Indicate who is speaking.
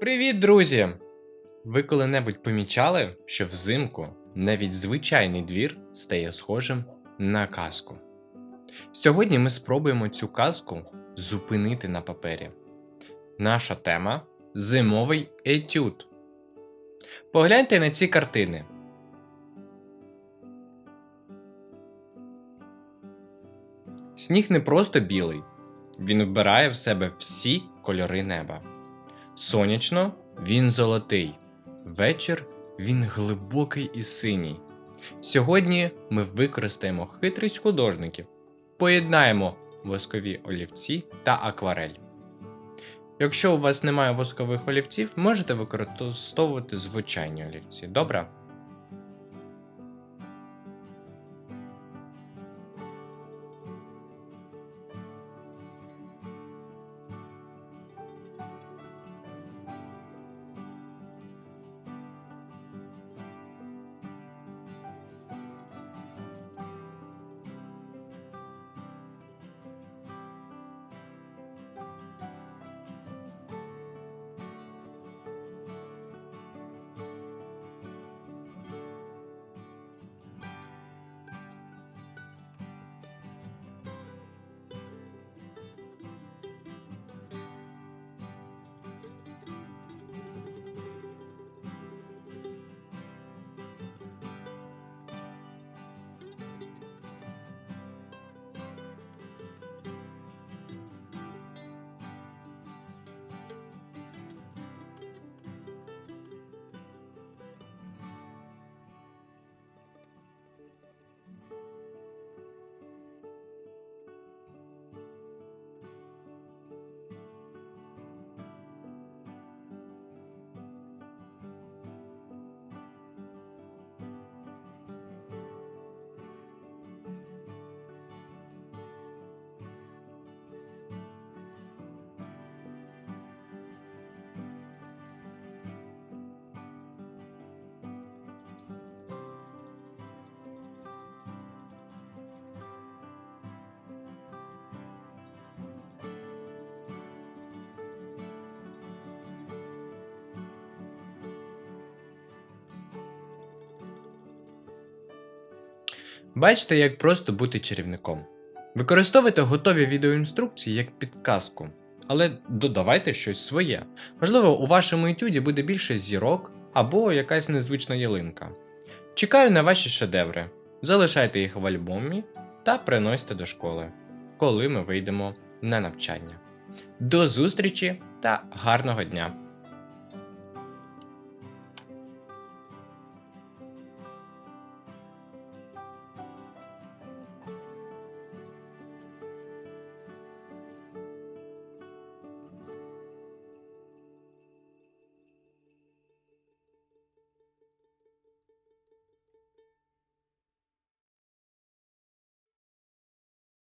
Speaker 1: Привіт, друзі! Ви коли-небудь помічали, що взимку навіть звичайний двір стає схожим на казку? Сьогодні ми спробуємо цю казку зупинити на папері. Наша тема зимовий етюд. Погляньте на ці картини. Сніг не просто білий, він вбирає в себе всі кольори неба. Сонячно він золотий, вечір він глибокий і синій. Сьогодні ми використаємо хитрість художників, поєднаємо воскові олівці та акварель. Якщо у вас немає воскових олівців, можете використовувати звичайні олівці. Добре? Бачите, як просто бути чарівником. Використовуйте готові відеоінструкції як підказку, але додавайте щось своє. Можливо, у вашому етюді буде більше зірок або якась незвична ялинка. Чекаю на ваші шедеври. Залишайте їх в альбомі та приносьте до школи, коли ми вийдемо на навчання. До зустрічі та гарного дня!